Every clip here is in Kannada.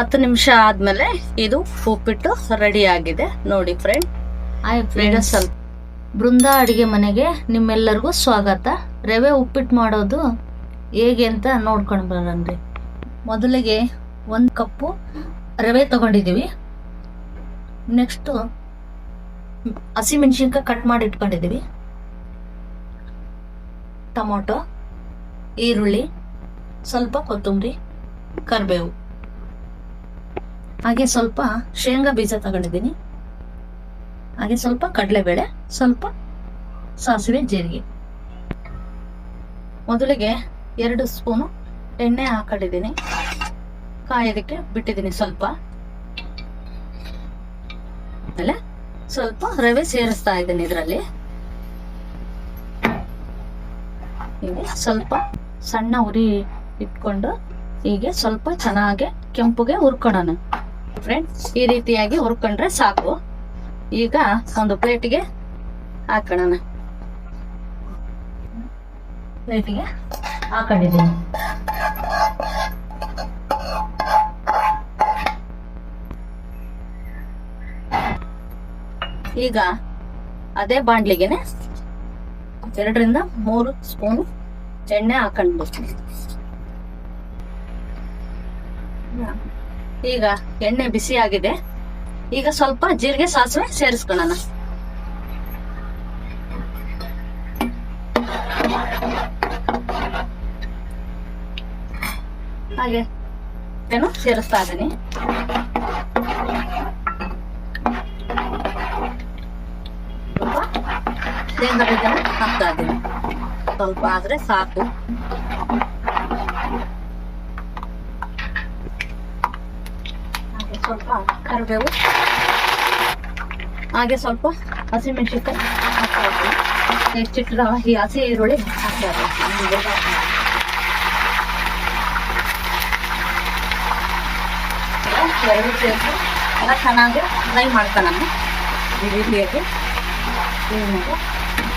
ಹತ್ತು ನಿಮಿಷ ಆದ್ಮೇಲೆ ಇದು ಉಪ್ಪಿಟ್ಟು ರೆಡಿ ಆಗಿದೆ. ನೋಡಿ ಫ್ರೆಂಡ್ ಸ್ವಲ್ಪ ಬೃಂದ ಅಡಿಗೆ ಮನೆಗೆ ನಿಮ್ಮೆಲ್ಲರಿಗೂ ಸ್ವಾಗತ. ರವೆ ಉಪ್ಪಿಟ್ಟು ಮಾಡೋದು ಹೇಗೆ ಅಂತ ನೋಡ್ಕೊಂಡು ಬರೋಣ್ರಿ ಮೊದಲಿಗೆ ಒಂದು ಕಪ್ಪು ರವೆ ತಗೊಂಡಿದ್ದೀವಿ. ನೆಕ್ಸ್ಟು ಹಸಿಮೆಣ್ಸಿನ್ಕಾಯಿ ಕಟ್ ಮಾಡಿ ಇಟ್ಕೊಂಡಿದ್ದೀವಿ. ಟೊಮೊಟೊ ಈರುಳ್ಳಿ ಸ್ವಲ್ಪ ಕೊತ್ತಂಬರಿ ಕರಿಬೇವು. ಹಾಗೆ ಸ್ವಲ್ಪ ಶೇಂಗಾ ಬೀಜ ತಗೊಂಡಿದ್ದೀನಿ. ಹಾಗೆ ಸ್ವಲ್ಪ ಕಡಲೆಬೇಳೆ, ಸ್ವಲ್ಪ ಸಾಸಿವೆ, ಜೀರಿಗೆ. ಮೊದಲಿಗೆ ಎರಡು ಸ್ಪೂನು ಎಣ್ಣೆ ಹಾಕೊಂಡಿದ್ದೀನಿ. ಕಾಯೋದಕ್ಕೆ ಬಿಟ್ಟಿದ್ದೀನಿ ಸ್ವಲ್ಪ. ಆಮೇಲೆ ಸ್ವಲ್ಪ ರವೆ ಸೇರಿಸ್ತಾ ಇದ್ದೀನಿ ಇದರಲ್ಲಿ. ಹೀಗೆ ಸ್ವಲ್ಪ ಸಣ್ಣ ಉರಿ ಇಟ್ಕೊಂಡು ಹೀಗೆ ಸ್ವಲ್ಪ ಚೆನ್ನಾಗಿ ಕೆಂಪುಗೆ ಹುರ್ಕೊಳ್ಳೋಣ ಫ್ರೆಂಡ್ಸ್ ಈ ರೀತಿಯಾಗಿ ಹುರ್ಕೊಂಡ್ರೆ ಸಾಕು. ಈಗ ಒಂದು ಪ್ಲೇಟಿಗೆ ಹಾಕೋಣ ಪ್ಲೇಟಿಗೆ ಹಾಕೊಂಡಿದ್ದೀನಿ. ಈಗ ಅದೇ ಬಾಂಡ್ಲಿಗೆನೆ ಎರಡರಿಂದ ಮೂರು ಸ್ಪೂನ್ ಎಣ್ಣೆ ಹಾಕೊಂಡ್ಬಿಡ್ತೀನಿ. ಈಗ ಎಣ್ಣೆ ಬಿಸಿ ಆಗಿದೆ. ಈಗ ಸ್ವಲ್ಪ ಜೀರಿಗೆ, ಸಾಸಿವೆ ಸೇರಿಸ್ಕೊಳ್ಳೋಣ. ಹಾಗೆ ಏನು ಸೇರಿಸ್ತಾ ಇದ್ದೀನಿ. ಹಾಕ್ತಾ ಇದ್ದೀನಿ. ಸ್ವಲ್ಪ ಆದ್ರೆ ಸಾಕು ಹಾಗೆ ಸ್ವಲ್ಪ ಕರಿಬೇವು. ಹಾಗೆ ಸ್ವಲ್ಪ ಹಸಿಮೆಣಸಿನ್ಕಾಯಿ ಹಾಕ್ತಾ ಇದ್ದೀನಿ ಈ ಹಸಿ ಈರುಳ್ಳಿ ಹಾಕ್ತಾ ಇದ್ದೀನಿ ಎರಡು ಸೇರಿಸಿ ಎಲ್ಲ ಚೆನ್ನಾಗಿ ಫ್ರೈ ಮಾಡ್ಕೊಳ್ಳೋಣ ಈ ರೀತಿಯಾಗಿ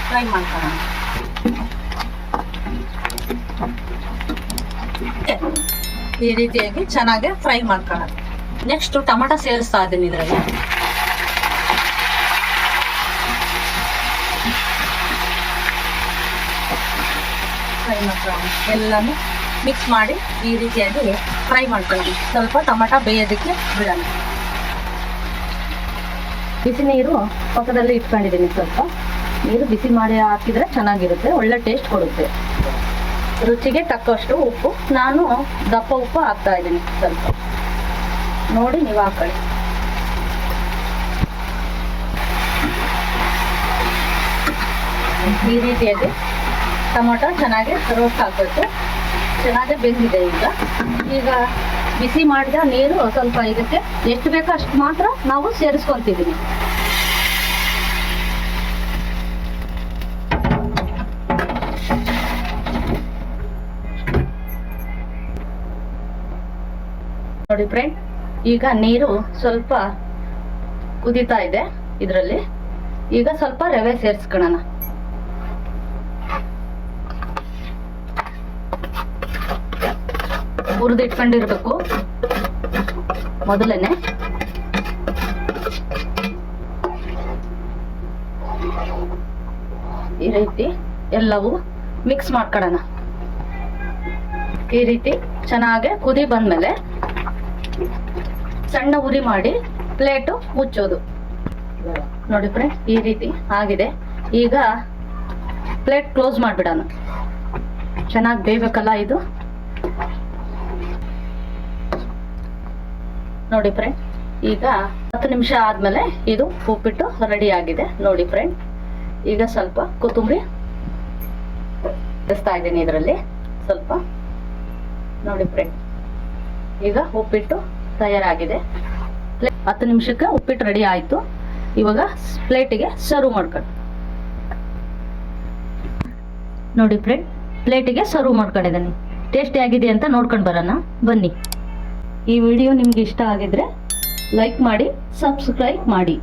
ಫ್ರೈ ಮಾಡ್ಕೊಳ್ಳೋಣ ಈ ರೀತಿಯಾಗಿ ಚೆನ್ನಾಗಿ ಫ್ರೈ ಮಾಡ್ಕೊಳ್ಳೋಣ. ನೆಕ್ಸ್ಟ್ ಟೊಮೆಟೊ ಸೇರಿಸ್ತಾ ಇದ್ದೀನಿ ಇದರಲ್ಲಿ. ಫ್ರೈ ಎಲ್ಲಾನು ಮಿಕ್ಸ್ ಮಾಡಿ ಈ ರೀತಿಯಾಗಿ ಫ್ರೈ ಮಾಡ್ಕೊಳ್ಳಿ ಸ್ವಲ್ಪ ಟೊಮೆಟೊ ಬೇಯೋದಕ್ಕೆ ಬಿಡೋಣ. ಬಿಸಿ ನೀರು ಪಕ್ಕದಲ್ಲಿ ಇಟ್ಕೊಂಡಿದ್ದೀನಿ ಸ್ವಲ್ಪ. ನೀರು ಬಿಸಿ ಮಾಡಿ ಹಾಕಿದ್ರೆ ಚೆನ್ನಾಗಿರುತ್ತೆ. ಒಳ್ಳೆ ಟೇಸ್ಟ್ ಕೊಡುತ್ತೆ. ರುಚಿಗೆ ತಕ್ಕಷ್ಟು ಉಪ್ಪು. ನಾನು ದಪ್ಪ ಉಪ್ಪು ಹಾಕ್ತಾ ಇದ್ದೀನಿ ಸ್ವಲ್ಪ. ನೋಡಿ ನೀವು ಹಾಕೊಳ್ಳಿ. ಈ ರೀತಿಯಾಗಿ ಟೊಮೊಟೊ ಚೆನ್ನಾಗಿ ರೋಸ್ಟ್ ಹಾಕಬೇಕು ಚೆನ್ನಾಗಿ ಬೆಂದಿದೆ ಈಗ. ಈಗ ಬಿಸಿ ಮಾಡಿದ ನೀರು ಸ್ವಲ್ಪ ಇದಕ್ಕೆ ಎಷ್ಟು ಬೇಕೋ ಅಷ್ಟು ಮಾತ್ರ ನಾವು ಸೇರಿಸ್ಕೊಂತಿದ್ದೀನಿ ನೋಡಿ ಫ್ರೆಂಡ್ ಈಗ ನೀರು ಸ್ವಲ್ಪ ಕುದೀತಾ ಇದೆ ಇದರಲ್ಲಿ. ಈಗ ಸ್ವಲ್ಪ ರವೆ ಸೇರಿಸ್ಕೊಳ್ಳೋಣ ಹುರಿದಿಟ್ಕೊಂಡಿರ್ಬೇಕು ಮೊದಲೇನೆ. ಈ ರೀತಿ ಎಲ್ಲವೂ ಮಿಕ್ಸ್ ಮಾಡ್ಕೊಳ್ಳೋಣ ಈ ರೀತಿ ಚೆನ್ನಾಗಿ ಕುದಿ ಬಂದ್ಮೇಲೆ ಸಣ್ಣ ಉರಿ ಮಾಡಿ ಪ್ಲೇಟು ಮುಚ್ಚೋದು. ನೋಡಿ ಫ್ರೆಂಡ್, ಈ ರೀತಿ ಆಗಿದೆ. ಈಗ ಪ್ಲೇಟ್ ಕ್ಲೋಸ್ ಮಾಡಿಬಿಡೋಣ. ಚೆನ್ನಾಗಿ ಬೇಯಬೇಕಲ್ಲ ಇದು? ನೋಡಿ ಫ್ರೆಂಡ್, ಈಗ ಹತ್ತು ನಿಮಿಷ ಆದ್ಮೇಲೆ ಇದು ಉಪ್ಪಿಟ್ಟು ರೆಡಿ ಆಗಿದೆ. ನೋಡಿ ಫ್ರೆಂಡ್, ಈಗ ಸ್ವಲ್ಪ ಕೊತ್ತಂಬರಿ ಬೆಸ್ತಾ ಇದ್ದೀನಿ ಇದರಲ್ಲಿ. ಸ್ವಲ್ಪ, ನೋಡಿ ಫ್ರೆಂಡ್, ಈಗ ಉಪ್ಪಿಟ್ಟು ತಯಾರಾಗಿದೆ. ಹತ್ತು ನಿಮಿಷಕ್ಕೆ ಉಪ್ಪಿಟ್ಟು ರೆಡಿ ಆಯಿತು. ಇವಾಗ ಪ್ಲೇಟಿಗೆ ಸರ್ವ್ ಮಾಡ್ಕೊಂಡು ನೋಡಿ ಫ್ರೆಂಡ್ ಪ್ಲೇಟಿಗೆ ಸರ್ವ್ ಮಾಡ್ಕೊಂಡಿದ್ದೀನಿ. ಟೇಸ್ಟಿ ಆಗಿದೆ ಅಂತ ನೋಡ್ಕೊಂಡು ಬರೋಣ. ಬನ್ನಿ. ಈ ವಿಡಿಯೋ ನಿಮ್ಗೆ ಇಷ್ಟ ಆಗಿದ್ರೆ ಲೈಕ್ ಮಾಡಿ ಸಬ್ಸ್ಕ್ರೈಬ್ ಮಾಡಿ.